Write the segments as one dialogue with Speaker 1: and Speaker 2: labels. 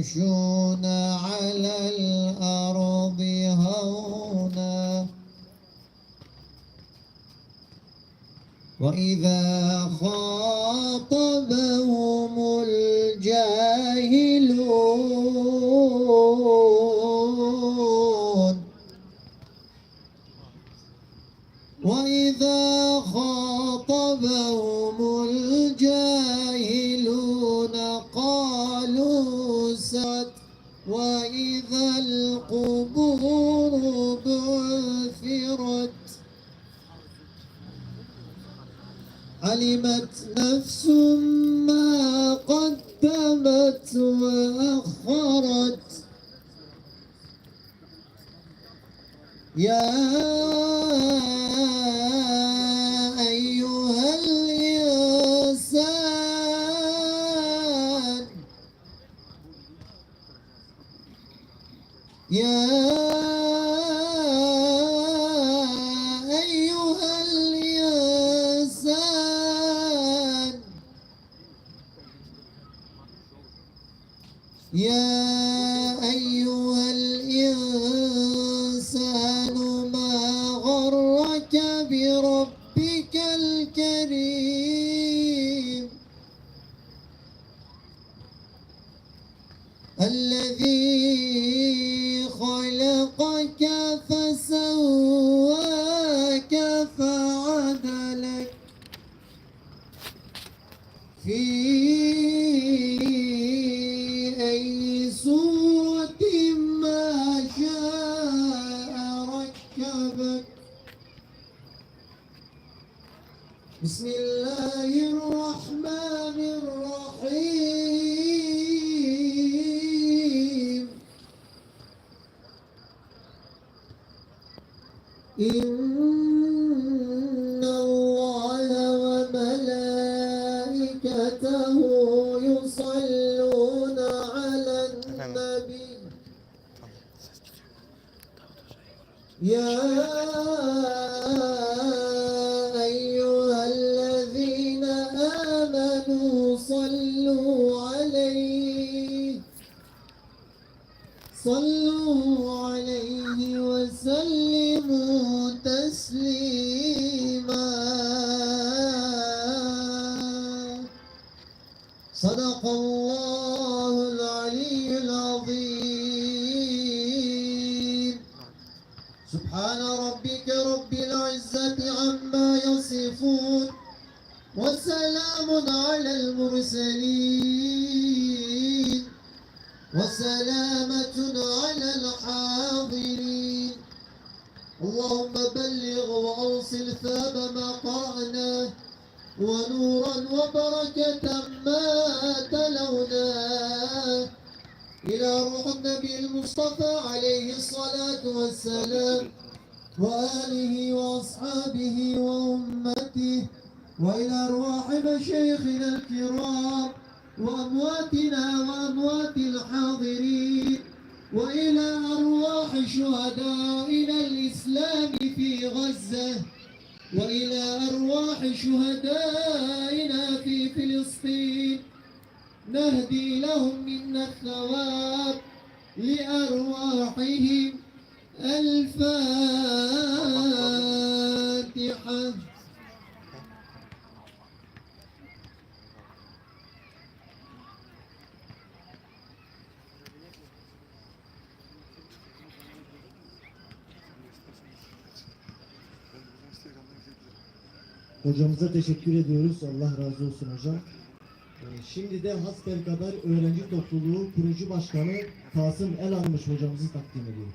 Speaker 1: يمشون على الأرض هونا. وإذا خاطبهم وإذا القبور بعثرت علمت نفس ما قدمت وأخرت. يا أيها يا أيها الإنسان يا أيها بسم الله صلوا عليه وسلموا تسليما. صدق الله العلي العظيم. سبحان ربك رب العزة عما يصفون وسلام على المرسلين. وسلامة على الحاضرين. اللهم بلغ وأوصل ثاب ما قرأناه ونورا وبركة ما تلوناه إلى روح النبي المصطفى عليه الصلاة والسلام وآله وأصحابه وأمته وإلى أرواح مشايخنا الكرام. وأمواتنا وأموات الحاضرين وإلى أرواح شهدائنا الإسلام في غزة وإلى أرواح شهدائنا في فلسطين. نهدي لهم منا الثواب لأرواحهم. الفاتحة.
Speaker 2: Hocamıza teşekkür ediyoruz. Allah razı olsun hocam. Ee, Şimdi de hasbelkader öğrenci topluluğu kurucu başkanı Kasım El almış hocamızı takdim ediyor.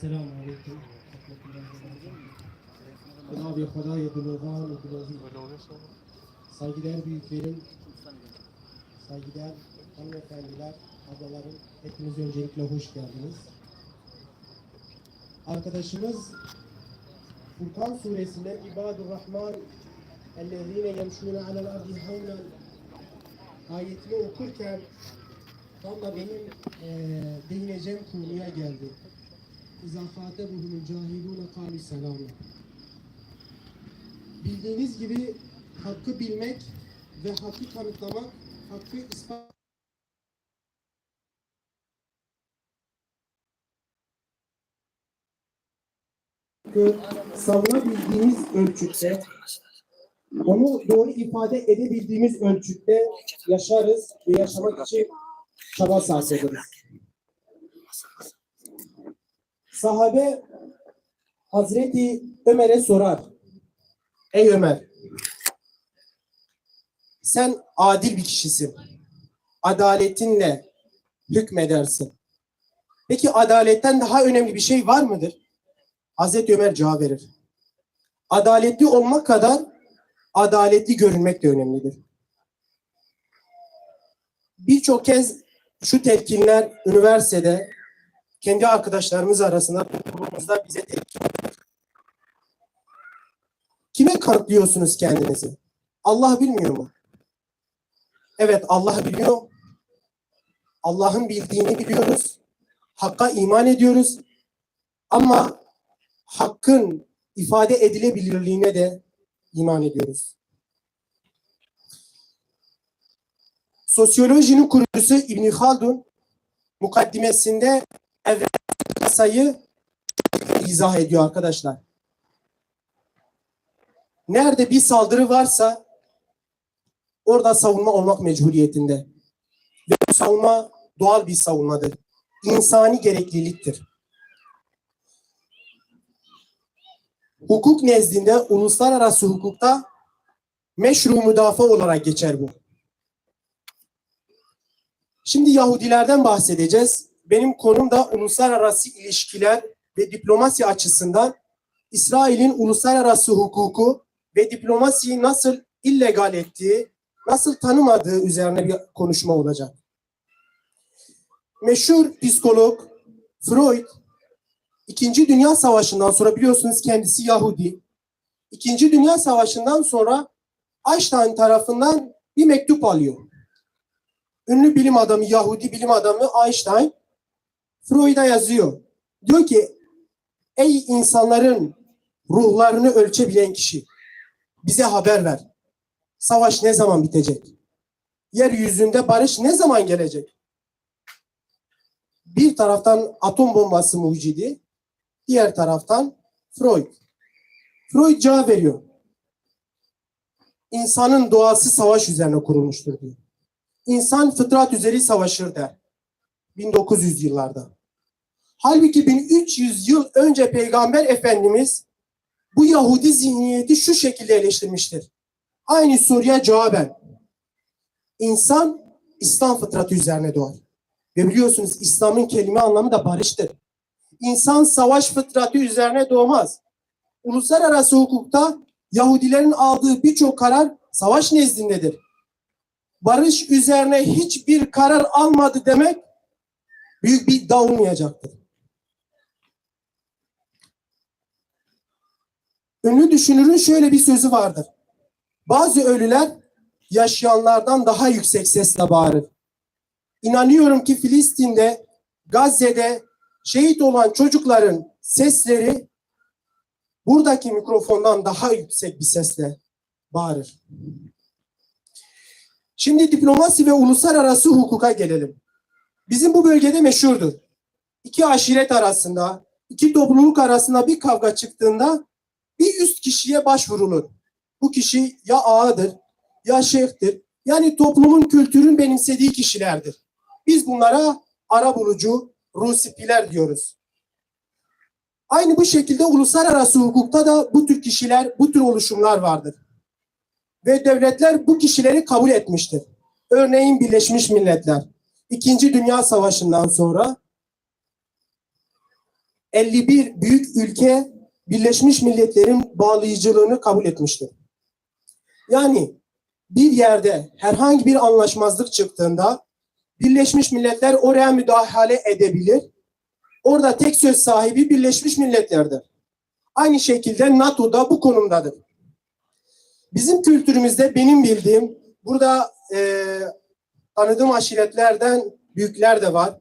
Speaker 2: Selamun Aleyküm. Cenab-ı ve Dilozun. Saygıdeğer büyüklerim, saygıdeğer hanımefendiler, ablalarım hepiniz öncelikle hoş geldiniz. Arkadaşımız Furkan suresinden İbadur Rahman ellezine yemşûne alel ardi havlen ayetini okurken tam da benim e, değineceğim konuya geldi.
Speaker 3: İzafate ruhunun cahilûne kâli selamı. Bildiğiniz gibi hakkı bilmek ve hakkı kanıtlamak, hakkı ispat savunabildiğimiz ölçütte, onu doğru ifade edebildiğimiz ölçütte yaşarız ve yaşamak için çaba sarf ederiz. Sahabe Hazreti Ömer'e sorar. Ey Ömer, sen adil bir kişisin. Adaletinle hükmedersin. Peki adaletten daha önemli bir şey var mıdır? Hazreti Ömer cevap verir. Adaletli olmak kadar adaletli görünmek de önemlidir. Birçok kez şu telkinler üniversitede kendi arkadaşlarımız arasında toplumumuzda bize telkin. Kime kanıtlıyorsunuz kendinizi? Allah bilmiyor mu? Evet Allah biliyor. Allah'ın bildiğini biliyoruz. Hakka iman ediyoruz. Ama hakkın ifade edilebilirliğine de iman ediyoruz. Sosyolojinin kurucusu İbn Haldun mukaddimesinde evren yasayı izah ediyor arkadaşlar. Nerede bir saldırı varsa orada savunma olmak mecburiyetinde. Ve bu savunma doğal bir savunmadır. İnsani gerekliliktir. Hukuk nezdinde uluslararası hukukta meşru müdafaa olarak geçer bu. Şimdi Yahudilerden bahsedeceğiz. Benim konum da uluslararası ilişkiler ve diplomasi açısından İsrail'in uluslararası hukuku ve diplomasiyi nasıl illegal ettiği, nasıl tanımadığı üzerine bir konuşma olacak. Meşhur psikolog Freud İkinci Dünya Savaşı'ndan sonra biliyorsunuz kendisi Yahudi. İkinci Dünya Savaşı'ndan sonra Einstein tarafından bir mektup alıyor. Ünlü bilim adamı, Yahudi bilim adamı Einstein Freud'a yazıyor. Diyor ki ey insanların ruhlarını ölçebilen kişi bize haber ver. Savaş ne zaman bitecek? Yeryüzünde barış ne zaman gelecek? Bir taraftan atom bombası mucidi, diğer taraftan Freud. Freud cevap veriyor. İnsanın doğası savaş üzerine kurulmuştur diyor. İnsan fıtrat üzeri savaşır der. 1900 yıllarda. Halbuki 1300 yıl önce Peygamber Efendimiz bu Yahudi zihniyeti şu şekilde eleştirmiştir. Aynı soruya cevaben. İnsan İslam fıtratı üzerine doğar. Ve biliyorsunuz İslam'ın kelime anlamı da barıştır. İnsan savaş fıtratı üzerine doğmaz. Uluslararası hukukta Yahudilerin aldığı birçok karar savaş nezdindedir. Barış üzerine hiçbir karar almadı demek büyük bir iddia olmayacaktır. Ünlü düşünürün şöyle bir sözü vardır. Bazı ölüler yaşayanlardan daha yüksek sesle bağırır. İnanıyorum ki Filistin'de, Gazze'de şehit olan çocukların sesleri buradaki mikrofondan daha yüksek bir sesle bağırır. Şimdi diplomasi ve uluslararası hukuka gelelim. Bizim bu bölgede meşhurdur. İki aşiret arasında, iki topluluk arasında bir kavga çıktığında bir üst kişiye başvurulur. Bu kişi ya ağadır, ya şeyhtir. Yani toplumun kültürün benimsediği kişilerdir. Biz bunlara ara bulucu, rusipiler diyoruz. Aynı bu şekilde uluslararası hukukta da bu tür kişiler, bu tür oluşumlar vardır. Ve devletler bu kişileri kabul etmiştir. Örneğin Birleşmiş Milletler. İkinci Dünya Savaşı'ndan sonra 51 büyük ülke Birleşmiş Milletler'in bağlayıcılığını kabul etmiştir. Yani bir yerde herhangi bir anlaşmazlık çıktığında Birleşmiş Milletler oraya müdahale edebilir. Orada tek söz sahibi Birleşmiş Milletler'dir. Aynı şekilde NATO da bu konumdadır. Bizim kültürümüzde benim bildiğim, burada e, tanıdığım aşiretlerden büyükler de var.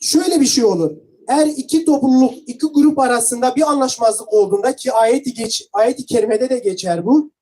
Speaker 3: Şöyle bir şey olur. Eğer iki topluluk, iki grup arasında bir anlaşmazlık olduğunda ki ayet-i geç, ayet-i kerimede de geçer bu.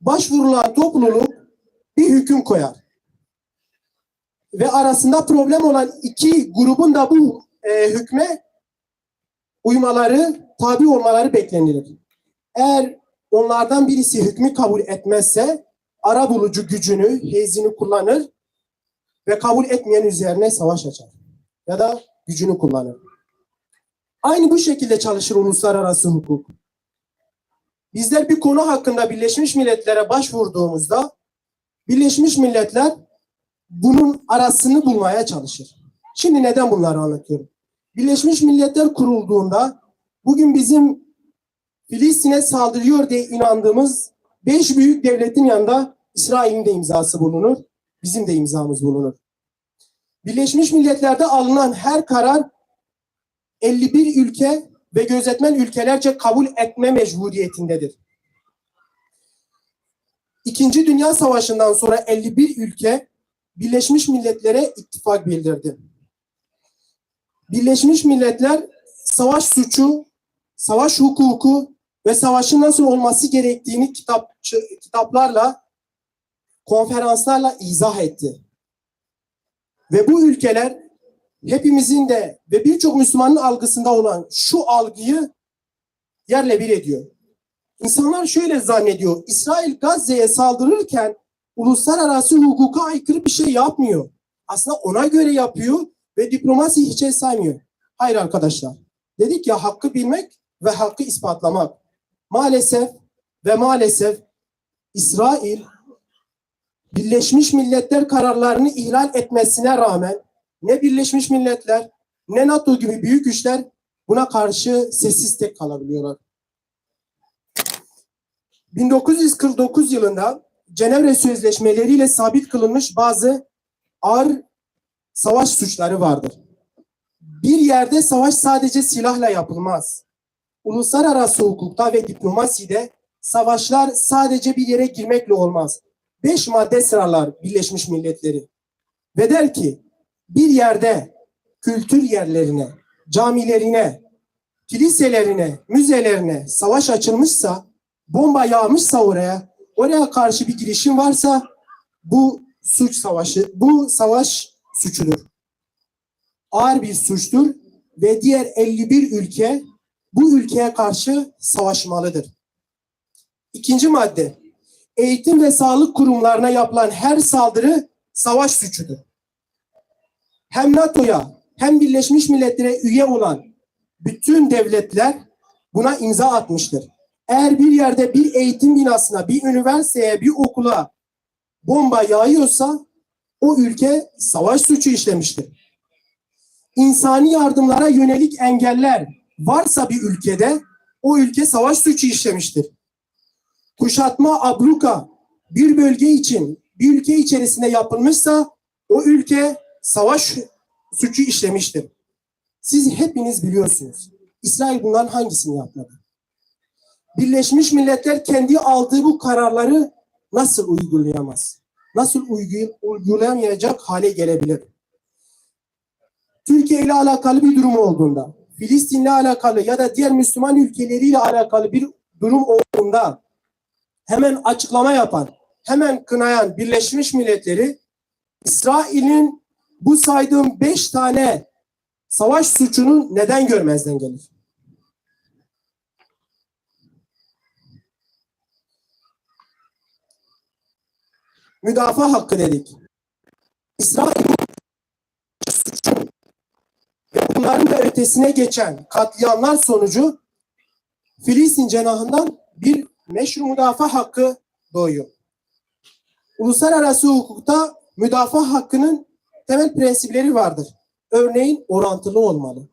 Speaker 3: Başvurulan topluluk bir hüküm koyar. Ve arasında problem olan iki grubun da bu e, hükme uymaları, tabi olmaları beklenilir. Eğer onlardan birisi hükmü kabul etmezse ara bulucu gücünü, hezini kullanır ve kabul etmeyen üzerine savaş açar. Ya da gücünü kullanır. Aynı bu şekilde çalışır uluslararası hukuk. Bizler bir konu hakkında Birleşmiş Milletler'e başvurduğumuzda Birleşmiş Milletler bunun arasını bulmaya çalışır. Şimdi neden bunları anlatıyorum? Birleşmiş Milletler kurulduğunda bugün bizim Filistin'e saldırıyor diye inandığımız beş büyük devletin yanında İsrail'in de imzası bulunur. Bizim de imzamız bulunur. Birleşmiş Milletler'de alınan her karar 51 ülke ve gözetmen ülkelerce kabul etme mecburiyetindedir. İkinci Dünya Savaşı'ndan sonra 51 ülke Birleşmiş Milletler'e ittifak bildirdi. Birleşmiş Milletler savaş suçu, savaş hukuku ve savaşın nasıl olması gerektiğini kitap, kitaplarla, konferanslarla izah etti. Ve bu ülkeler hepimizin de ve birçok Müslümanın algısında olan şu algıyı yerle bir ediyor. İnsanlar şöyle zannediyor. İsrail Gazze'ye saldırırken uluslararası hukuka aykırı bir şey yapmıyor. Aslında ona göre yapıyor ve diplomasi hiçe saymıyor. Hayır arkadaşlar. Dedik ya hakkı bilmek ve hakkı ispatlamak. Maalesef ve maalesef İsrail Birleşmiş Milletler kararlarını ihlal etmesine rağmen ne Birleşmiş Milletler ne NATO gibi büyük güçler buna karşı sessiz tek kalabiliyorlar. 1949 yılında Cenevre Sözleşmeleriyle sabit kılınmış bazı ağır savaş suçları vardır. Bir yerde savaş sadece silahla yapılmaz. Uluslararası hukukta ve diplomaside savaşlar sadece bir yere girmekle olmaz. Beş madde sıralar Birleşmiş Milletleri. Ve der ki bir yerde kültür yerlerine, camilerine, kiliselerine, müzelerine savaş açılmışsa, bomba yağmışsa oraya, oraya karşı bir girişim varsa bu suç savaşı, bu savaş suçudur. Ağır bir suçtur ve diğer 51 ülke bu ülkeye karşı savaşmalıdır. İkinci madde, eğitim ve sağlık kurumlarına yapılan her saldırı savaş suçudur. Hem NATO'ya hem Birleşmiş Milletler'e üye olan bütün devletler buna imza atmıştır. Eğer bir yerde bir eğitim binasına, bir üniversiteye, bir okula bomba yağıyorsa o ülke savaş suçu işlemiştir. İnsani yardımlara yönelik engeller varsa bir ülkede o ülke savaş suçu işlemiştir. Kuşatma, abluka bir bölge için bir ülke içerisinde yapılmışsa o ülke savaş suçu işlemiştir. Siz hepiniz biliyorsunuz. İsrail bunların hangisini yapmadı? Birleşmiş Milletler kendi aldığı bu kararları nasıl uygulayamaz? Nasıl uygul- uygulayamayacak hale gelebilir? Türkiye ile alakalı bir durum olduğunda, Filistin'le alakalı ya da diğer Müslüman ülkeleriyle alakalı bir durum olduğunda hemen açıklama yapan, hemen kınayan Birleşmiş Milletleri İsrail'in bu saydığım beş tane savaş suçunu neden görmezden gelir? Müdafaa hakkı dedik. İsrail'in suçu ve bunların da ötesine geçen katliamlar sonucu Filistin cenahından bir meşru müdafaa hakkı doğuyor. Uluslararası hukukta müdafaa hakkının temel prensipleri vardır. Örneğin orantılı olmalı.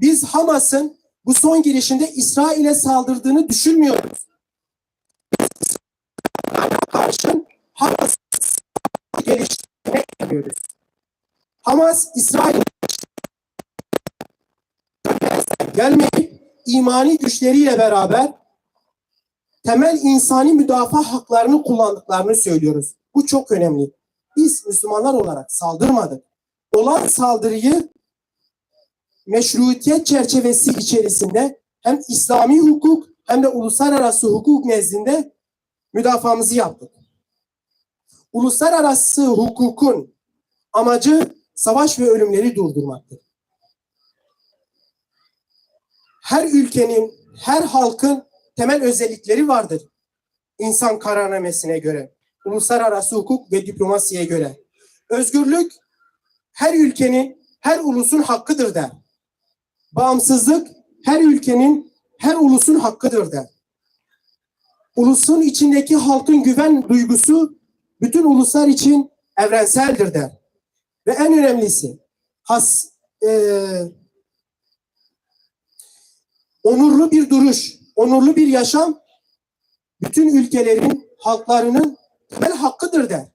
Speaker 3: Biz Hamas'ın bu son girişinde İsrail'e saldırdığını düşünmüyoruz. Hamas geliştirmek yapıyoruz. Hamas İsrail gelmeyip imani güçleriyle beraber temel insani müdafaa haklarını kullandıklarını söylüyoruz. Bu çok önemli. Biz Müslümanlar olarak saldırmadık. Olan saldırıyı meşruiyet çerçevesi içerisinde hem İslami hukuk hem de uluslararası hukuk nezdinde müdafamızı yaptık. Uluslararası hukukun amacı savaş ve ölümleri durdurmaktır. Her ülkenin, her halkın temel özellikleri vardır. İnsan kararnamesine göre, uluslararası hukuk ve diplomasiye göre. Özgürlük her ülkenin, her ulusun hakkıdır der. Bağımsızlık her ülkenin, her ulusun hakkıdır der. Ulusun içindeki halkın güven duygusu bütün uluslar için evrenseldir der. Ve en önemlisi has, eee, onurlu bir duruş, onurlu bir yaşam bütün ülkelerin, halklarının temel hakkıdır der.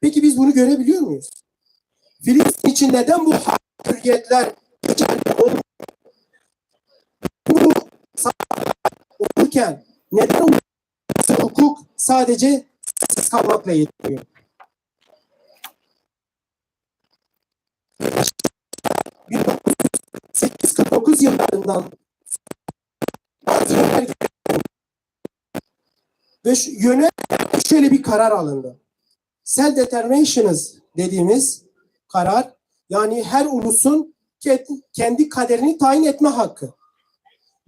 Speaker 3: Peki biz bunu görebiliyor muyuz? Filistin için neden bu hürriyetler olurken neden hukuk sadece kalmakla yetmiyor? 1949 yıllarından ve şu- yöne şöyle bir karar alındı. Self determinations dediğimiz karar yani her ulusun ke- kendi kaderini tayin etme hakkı.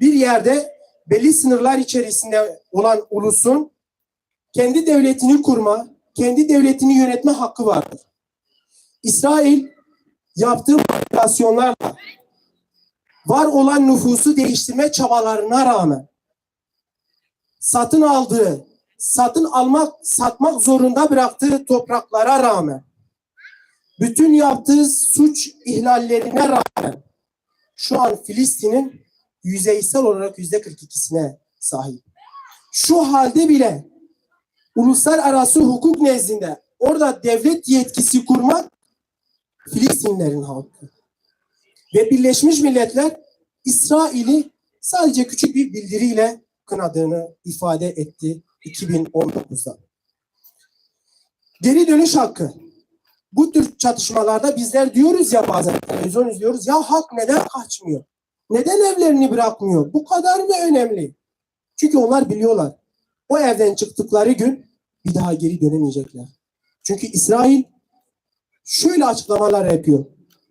Speaker 3: Bir yerde belli sınırlar içerisinde olan ulusun kendi devletini kurma, kendi devletini yönetme hakkı vardır. İsrail yaptığı manipülasyonlarla var olan nüfusu değiştirme çabalarına rağmen satın aldığı, satın almak, satmak zorunda bıraktığı topraklara rağmen bütün yaptığı suç ihlallerine rağmen şu an Filistin'in yüzeysel olarak yüzde 42'sine sahip. Şu halde bile uluslararası hukuk nezdinde orada devlet yetkisi kurmak Filistinlerin hakkı. Ve Birleşmiş Milletler İsrail'i sadece küçük bir bildiriyle kınadığını ifade etti 2019'da. Geri dönüş hakkı. Bu tür çatışmalarda bizler diyoruz ya bazen televizyon izliyoruz ya halk neden kaçmıyor? Neden evlerini bırakmıyor? Bu kadar mı önemli? Çünkü onlar biliyorlar. O evden çıktıkları gün bir daha geri dönemeyecekler. Çünkü İsrail şöyle açıklamalar yapıyor.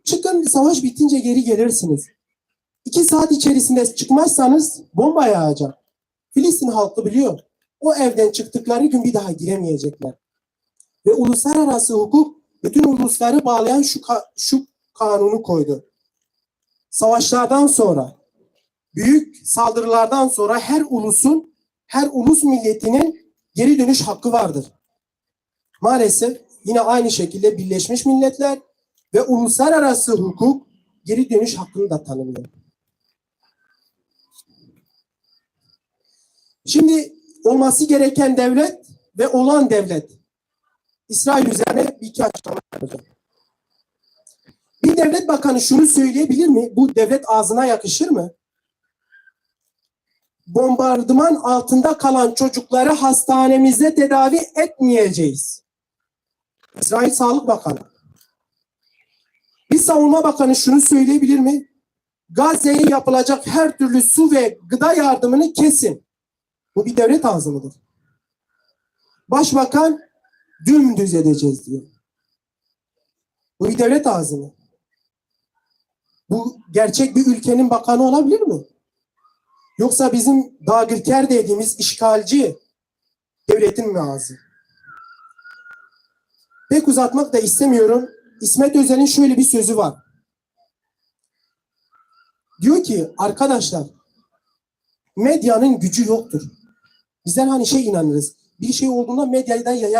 Speaker 3: Çıkın savaş bitince geri gelirsiniz. İki saat içerisinde çıkmazsanız bomba yağacak. Filistin halkı biliyor. O evden çıktıkları gün bir daha giremeyecekler. Ve uluslararası hukuk bütün ulusları bağlayan şu, ka- şu kanunu koydu. Savaşlardan sonra, büyük saldırılardan sonra her ulusun, her ulus milletinin geri dönüş hakkı vardır. Maalesef yine aynı şekilde Birleşmiş Milletler ve uluslararası hukuk geri dönüş hakkını da tanımıyor. Şimdi olması gereken devlet ve olan devlet. İsrail üzerine bir iki açıklama yapacağım. Bir devlet bakanı şunu söyleyebilir mi? Bu devlet ağzına yakışır mı? Bombardıman altında kalan çocukları hastanemizde tedavi etmeyeceğiz. İsrail Sağlık Bakanı. Bir savunma bakanı şunu söyleyebilir mi? Gazze'ye yapılacak her türlü su ve gıda yardımını kesin. Bu bir devlet ağzı mıdır? Başbakan dümdüz edeceğiz diyor. Bu bir devlet ağzı mı? Bu gerçek bir ülkenin bakanı olabilir mi? Yoksa bizim dagirker dediğimiz işgalci devletin mi ağzı? Pek uzatmak da istemiyorum. İsmet Özel'in şöyle bir sözü var. Diyor ki arkadaşlar medyanın gücü yoktur. Bizler hani şey inanırız. Bir şey olduğunda medyadan yayar.